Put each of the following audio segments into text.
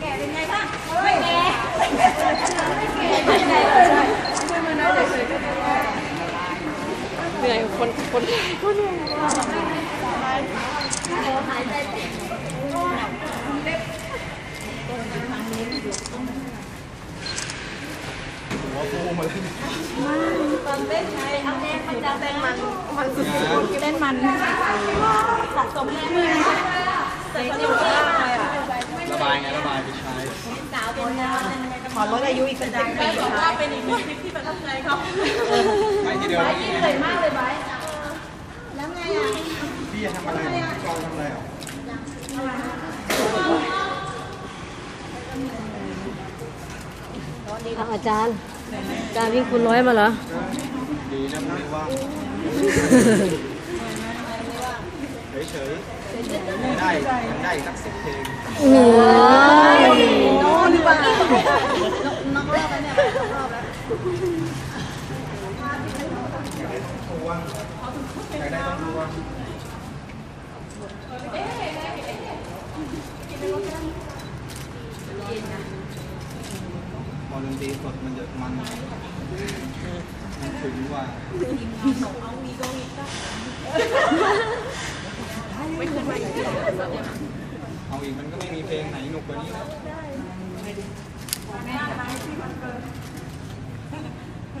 แก่เป็นไงบ้างไม่แก่ไม่แก่เหนื่อยคนคนคนเหนื่อยตอนเต้นไงเอาแดงมันจะแดงมันมันสุดๆเต้นมันสะสมแรงเลยแต่สนุกมากเลยอะระบายไงระบายไปใช้สาวเป็นยาวขอลดอายุอีกเป็นสิบปีบอกว่าเป็นอีกหนึ่งทริปที่ประทับใจเขาไม่ทีเดียวเหนื่อยมากเลยไบแล้วไงอะพี่จะทำอะไรกองทำอะไรอะอาจารย์อาจารย์วิ่งคุณร้อยมาเหรอดีนะไม่ว่างเฉยๆ ไม่ได้ได้สักสิบเพลงโอ้ยโน้หรือเปล่าทวงใครได้ต้องทวงพอดนตรีสดมันจะมันมันถึงว่าเอา อีกมันก็ไม่มีเพลงไหนหนุกกว่านี้แล้ว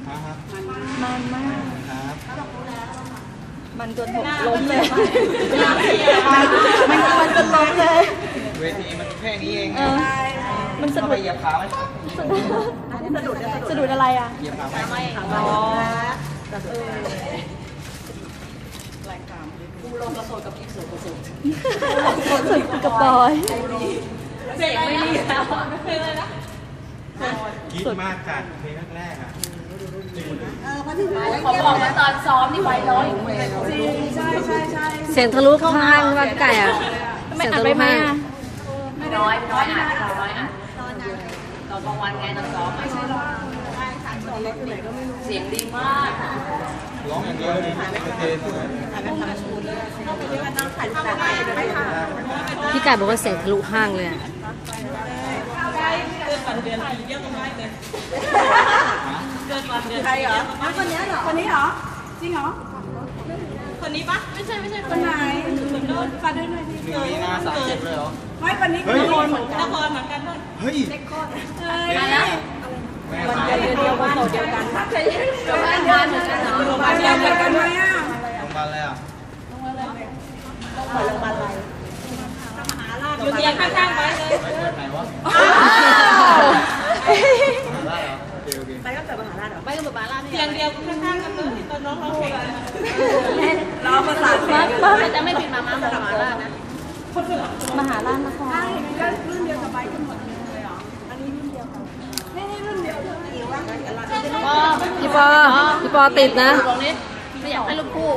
ฮะฮะมันมากครับมันจนหกล้มเลยมันมันจนล้มเลย เวทีมันแค่นี้เองมันสะดุดเหยียบขาไหมสะดุดสะดุดอะไรอะเหยียบขาไหม อ๋อกับบอยเด็กไม่มีแล้วเป็นเลยนะคิดมากจัดเพลงแรกๆอะขอบอกว่าตอนซ้อมนี่ไวร้อยอยู่เลยจริงใช่ใช่ใช่เสียงทะลุข้างว่าไก่อะไม่เสียงอัดทะไปลุไหมข้างอะน้อยน้อยอะน้อยอะตอนกลางวันไงตอนซ้อมไม่ใช่เสียงดีมาก ร้องอย่างเดียวเลยเพลงพี่ไก่บอกว่าเสียงทะลุห้างเลยอะใครเหรอคนนี้เหรอ คนนี้เหรอ จริงเหรอ คนนี้ปะไม่ใช่ไม่ใช่คนไหนคนโดนฟันด้วยหน่อยดิหนึ่งมีหน้าสามสิบเลยเหรอ ไม่วันนี้เฮ้ยนครเหมือนกันนครเหมือนกันด้วยเฮ้ย มาแล้วแม่สายเดียวเดียวบ้านเดียวกันโรงพยาบาลเหมือนกันเหรอโรงพยาบาลเดียวกันไหมอะโรงพยาบาลอะไรอะอยู่เตียงข้างๆไว้เลยไปเปิดไหนวะมหาลัยเหรอโอเคโอเคไปกับหาล่าเตียงเดียวข้างๆกันเลยตอนน้องร้องเพลงเราภาษาเสียงมันจะไม่ผิดมาม่าหาล่านะมหาล้านนคร พี่ปอพี่ปอติดนะตรงนี้ไม่อยากให้ลูกคู่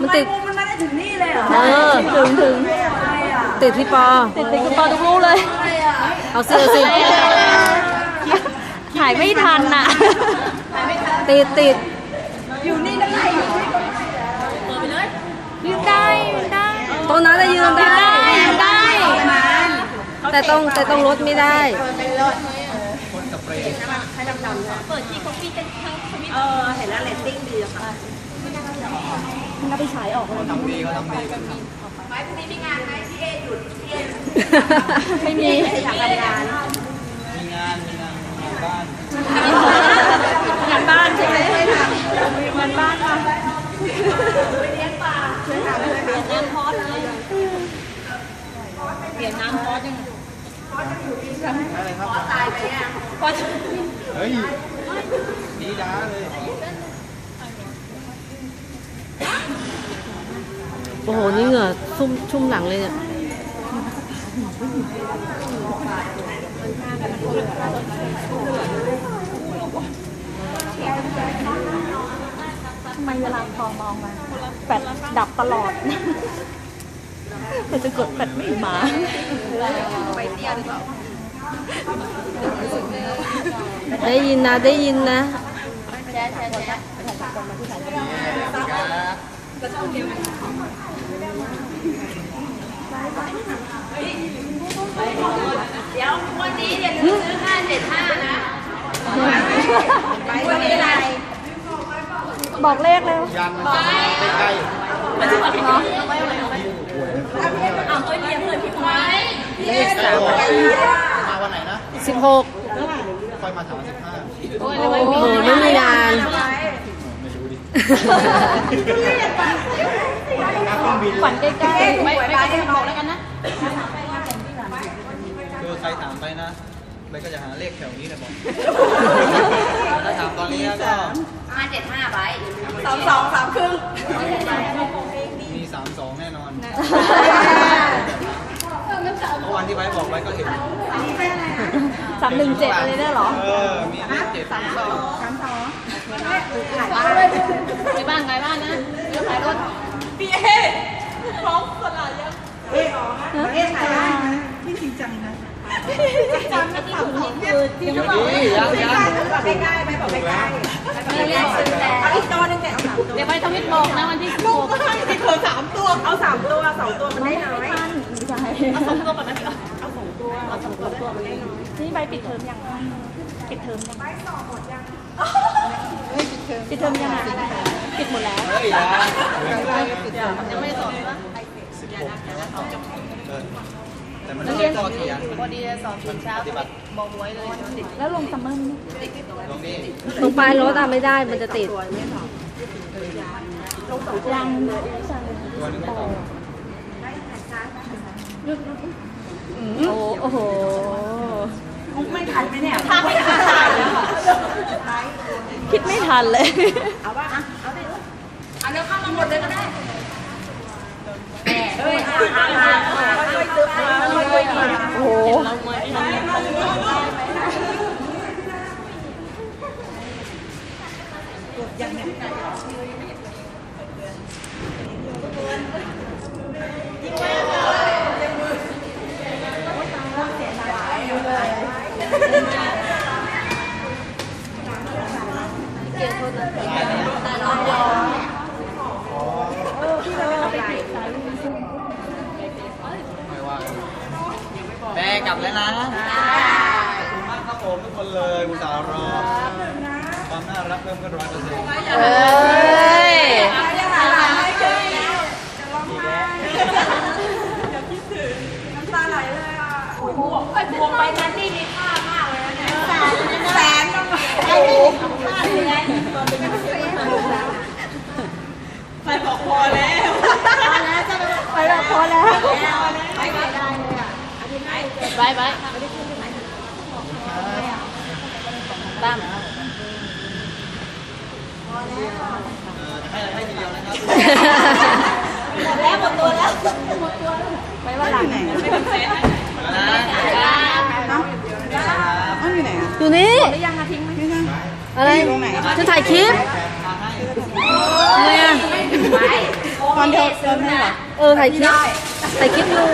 มันติด มันไม่ได้ถึงนี่เลยเหรอ เออ ถึงถึงอะไรอะติดพี่ปอ ติดติดพี่ปอทุกรู้เลย เอาสิเอาสิถ่ายไม่ทันน่ะ ติดติด อยู่นี่ได้อยู่นี่ยืนได้ยืนได้ตรงนั้นจะยืนได้ยืนได้แต่ต้องแต่ต้องลดไม่ได้ คนสเปรย์เออเห็นแล้วเรตติ้งดีอะค่ะมันไปฉายออกเขาทำดีเขาทำดีไม่มีอยากทำงานมีงานมีงานมีงานบ้านงานบ้านใช่ไหมงานบ้านค่ะเปลี่ยนน้ำพอสยัง อะไรครับตายไปอะพอสเฮ้ยดีด้าเลยโอ้โห นี่เหงื่อชุ่มชุ่มหลังเลยเนี่ยทำไมเวลาพอมองมาแฟดดับตลอด มันจะกดแฟดไม่มาได้ยินนะได้ยินนะครับเดี๋ยววันนี้อย่าลืมซื้อห้าเจ็ดห้านะวันนี้อะไรบอกเลขเร็วยันมันจะใกล้ อาไว้เอาไว้เอาไว้เอาเฮ้ยเรียนเพื่อนพี่ไว้เลขสามมาวันไหนนะสิบหกค่อยมาถามสิบห้าโอ้โหไม่มีงานไม่รู้ดิฝันใกล้ๆไม่ไม่ไม่บอกแล้วกันนะคือใครถามไปนะไปก็จะหาเลขแถวนี้นะบอกถ้าถามตอนนี้ก็ห้าเจ็ดห้าใบสองสองสามครึ่งมีสามสองแน่นอนเมื่อวานที่ไว้บอกไว้ก็เห็นสามหนึ่งเจ็ดอะไรได้เหรอ เออ มีเลขเจ็ดสามสองไปบ้านไงบ้านนะเดี๋ยวขายรถพี่เอพร้อมสลายยังเอ๊ะเอ๊ะถ่ายได้พี่จริงจังนะจำนะต่ำของคือที่เขาบอกนี่ยังยังบอกใกล้ๆไหมบอกใกล้ๆไม่เรียกแต่เอาอีกตัวนึงแต่เอาสามตัวเดี๋ยวไปทวิตบอกนะวันที่สิบหก น้อยนี่ใบปิดเทอมยังปิดเทอมยังใบสอบหมดยังปิดเทอมยังอะปิดหมดแล้วเฮ้ยยังยังไม่ได้สอบนะสิบหกเออแต่มันไม่ใช่ข้อเขียนพอดีสอบเช้าปฏิบัติบอกไว้เลยแล้วลงซัมเมอร์นี่ตรงนี้ตรงปลายรถอะไม่ได้มันจะติดยังใช่ตัวนึงไม่ตอบโอ้ โหไม่ทันไหมเนี่ยถ้าไม่ทันแล้วคิดไม่ทันเลย เอาว่าเอาดิเอาเร็วเข้ามาหมดเลยก็ได้เฮ้ยอ่าอ่าช่วยซื้อมาช่วยซื้อมาโอ้โห ไม่ว่าแม่กลับแล้วนะขอบคุณมากครับผมทุกคน เลยอุตส่าห์รอความน่ารักเพิ่มขึ้นร้อยเปอร์เซ็นต์เอ้ยบวกไปนั้นนี่มีค่ามากเลยนะเนี่ยแสนก็มาโอ้โหค่าเลยนะไปบอกพอแล้วพอแล้วจะไปบอกไปแบบพอแล้วไปไม่ได้เลยอะบายบาย ตั้มเออให้ให้ทีเดียวนะครับหมดแล้วหมดตัวแล้วไปว่าหลังไหนแล้วนะอยู่นี่หรือยังอะทิ้งไหมอะไรจะถ่ายคลิปทำไมอะตอนเดียวเดินให้เหรอเออถ่ายคลิปถ่ายคลิปอยู่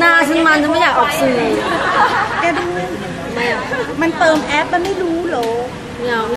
หน้าฉันมันฉันไม่อยากออกสื่อแกดู มันเติมแอปมันไม่รู้เหรอเอา